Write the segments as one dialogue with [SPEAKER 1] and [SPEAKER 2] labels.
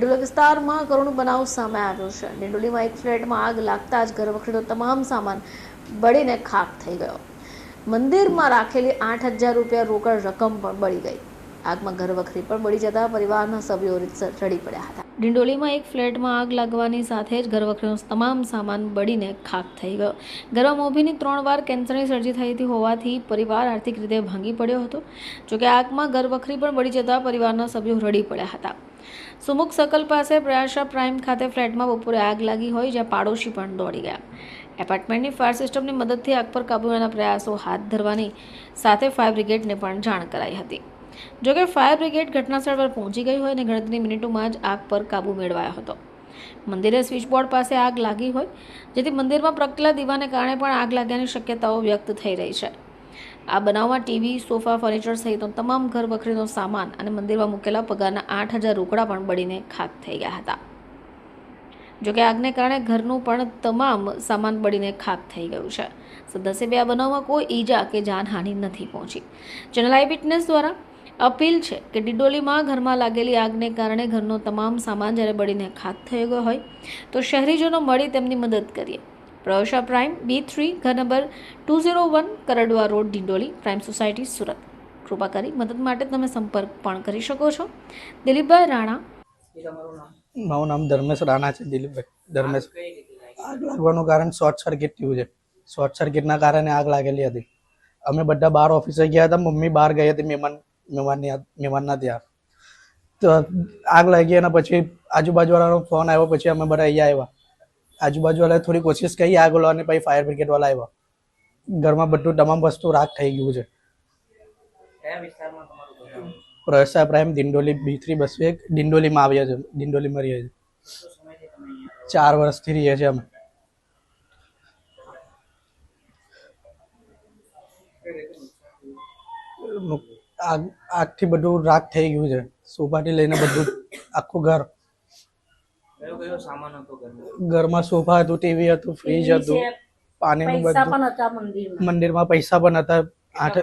[SPEAKER 1] ડિંડોલી વિસ્તારમાં કરુણ બનાવ સામે આવ્યો છે. ડિંડોલીમાં એક ફ્લેટમાં આગ લાગતા જ ઘર વખરીનો તમામ સામાન બળીને ખાક થઈ ગયો. મંદિરમાં રાખેલી આઠ હજાર રૂપિયા રોકડ રકમ પણ બળી ગઈ. આગમાં ઘર વખરી પણ બળી જતા પરિવારના સભ્યો ચડી પડ્યા હતા. ડિંડોલીમાં એક ફ્લેટમાં આગ લાગવાની સાથે જ ઘરવખરીનો તમામ સામાન બળીને ખાક થઈ ગયો. ઘરમાં મોભીની ત્રણ વાર કેન્સરની સર્જી થઈ હતી હોવાથી પરિવાર આર્થિક રીતે ભાંગી પડ્યો હતો. જોકે આગમાં ઘરવખરી પણ બળી જતા પરિવારના સભ્યો રડી પડ્યા હતા. સુમુખ સકલ પાસે પ્રયાસા પ્રાઇમ ખાતે ફ્લેટમાં બપોરે આગ લાગી હોય જ્યાં પાડોશી પણ દોડી ગયા. એપાર્ટમેન્ટની ફાયર સિસ્ટમની મદદથી આગ પર કાબુ પ્રયાસો હાથ ધરવાની સાથે ફાયર બ્રિગેડને પણ જાણ કરાઈ હતી. જોકે ફાયર બ્રિગેડ ઘટનાસ્થળ પર પહોંચી ગઈ હોય અને ગણતરીની મિનિટોમાં જ આગ પર કાબૂ મેળવાયો હતો. મંદિરે સ્વિચબોર્ડ પાસે આગ લાગી હોય, જેથી મંદિરમાં પ્રગટેલા દીવાને કારણે પણ આગ લાગ્યાની શક્યતાઓ વ્યક્ત થઈ રહી છે. આ બનાવમાં ટીવી, સોફા, ફર્નિચર સહિતનો તમામ ઘર વખરીનો સામાન અને મંદિરમાં મૂકેલા પગારના આઠ હજાર રોકડા પણ બળીને ખાક થઈ ગયા હતા. જોકે આગને કારણે ઘરનું પણ તમામ સામાન બળીને ખાક થઈ ગયું છે. સદસ્ય બે આ બનાવમાં કોઈ ઈજા કે જાનહાનિ નથી પહોંચી. ચેનલ આઈ વિટનેસ દ્વારા અપીલ છે કે ડિડોલીમાં ઘરમાં લાગેલી આગને કારણે ઘરનો તમામ સામાન જ્યારે બળીને ખાક થઈ ગયો હોય તો શહેરીજનો મળી તેમની મદદ કરીએ. પ્રવેશા પ્રાઇમ બી થ્રી ઘર number two zero one Karadva road Dindoli prime society Surat. કૃપા કરી મદદ માટે તમે સંપર્ક પણ કરી શકો છો. દિલીપભાઈ રાણા.
[SPEAKER 2] મારું નામ ધર્મેશ રાણા છે દિલીપભાઈ. ધર્મેશ. આગ લાગવાનું કારણ શોર્ટ સર્કિટ થયું છે. શોર્ટ સર્કિટના કારણે આગ લાગેલી હતી. અમે બધા બાર ઓફિસે ગયા હતા મમ્મી બહાર ગઈ હતી મહેમાન મહેમાનની મહેમાનના ત્યાં તો આગ લાગી અને પછી આજુબાજુવાળાનો ફોન આવ્યો પછી અમે બધા અહીંયા આવ્યા. આજુબાજુવાળાએ થોડી કોશિશ કરી આગ લાવવાની પછી ફાયર બ્રિગેડવાળા આવ્યા. ઘરમાં બધું તમામ વસ્તુ રાખ થઈ ગયું છે? પ્રવેશા પ્રાઇમ દિંડોલી બી થ્રી બસો એક દિંડોલીમાં આવ્યા છે દિંડોલીમાં રહીએ છીએ. ચાર વર્ષથી રહીએ છીએ અમે. આગ આગથી બધું રાખ થઈ ગયું છે. સોફાથી લઈને બધું આખું ઘર.
[SPEAKER 3] ઘરમાં?
[SPEAKER 2] સોફા હતું ટીવી હતું ફ્રીજ હતું પાણીનું
[SPEAKER 4] પૈસા
[SPEAKER 2] બધું.
[SPEAKER 4] મંદિરમાં.
[SPEAKER 2] મંદિરમાં પૈસા પણ હતા. આઠ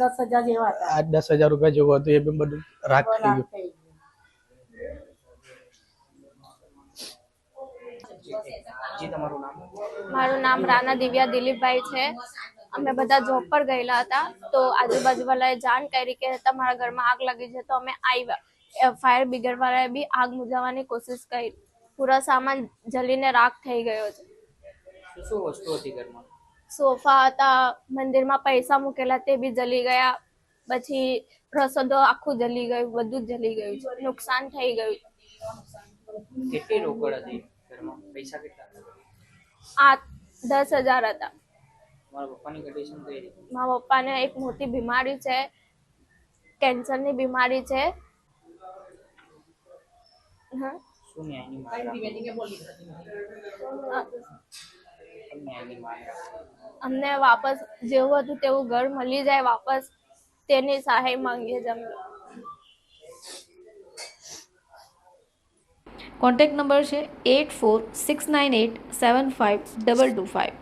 [SPEAKER 4] દસ હજાર જેવા
[SPEAKER 2] આઠ દસ હજાર રૂપિયા જેવું હતું એ બી બધું રાખ થઈ ગયું.
[SPEAKER 4] થઈ ગયું.
[SPEAKER 3] જી તમારું નામ?
[SPEAKER 5] મારું નામ રાના દિવ્યા દિલીપભાઈ છે. અમે બધા જોબ પર ગયેલા હતા. તો આજુબાજુ વાળાએ જાણ કરી કે તમારા ઘરમાં આગ લાગી છે તો અમે આવ્યા ફાયર બ્રિગેડ વાળાએ બી આગ બુઝાવવાની કોશિશ કરી. પૂરા સામાન જલીને રાખ થઈ ગયો છે.
[SPEAKER 3] શું શું વસ્તુ હતી ઘરમાં?
[SPEAKER 5] સોફા હતા મંદિરમાં પૈસા મૂકેલા તે બી જલી ગયા. પછી રસોદો આખું જલી ગયું બધું જ જલી ગયું છે. નુકસાન થઈ ગયું.
[SPEAKER 3] કેટલી રોકડ હતી ઘરમાં? પૈસા કેટલા હતા?
[SPEAKER 5] આ દસ હજાર હતા.
[SPEAKER 3] તમારા પપ્પાની કન્ડિશન કઈ રીતે?
[SPEAKER 5] મારા પપ્પાને એક મોટી બીમારી છે કેન્સરની બીમારી છે. હા.
[SPEAKER 3] શું માંગ?
[SPEAKER 5] અમને વાપસ જેવું હતું તેવું ઘર મળી જાય વાપસ તેની સહાય માંગીએ અમે.
[SPEAKER 1] કોન્ટેક્ટ નંબર છે eight four six nine eight seven five double two five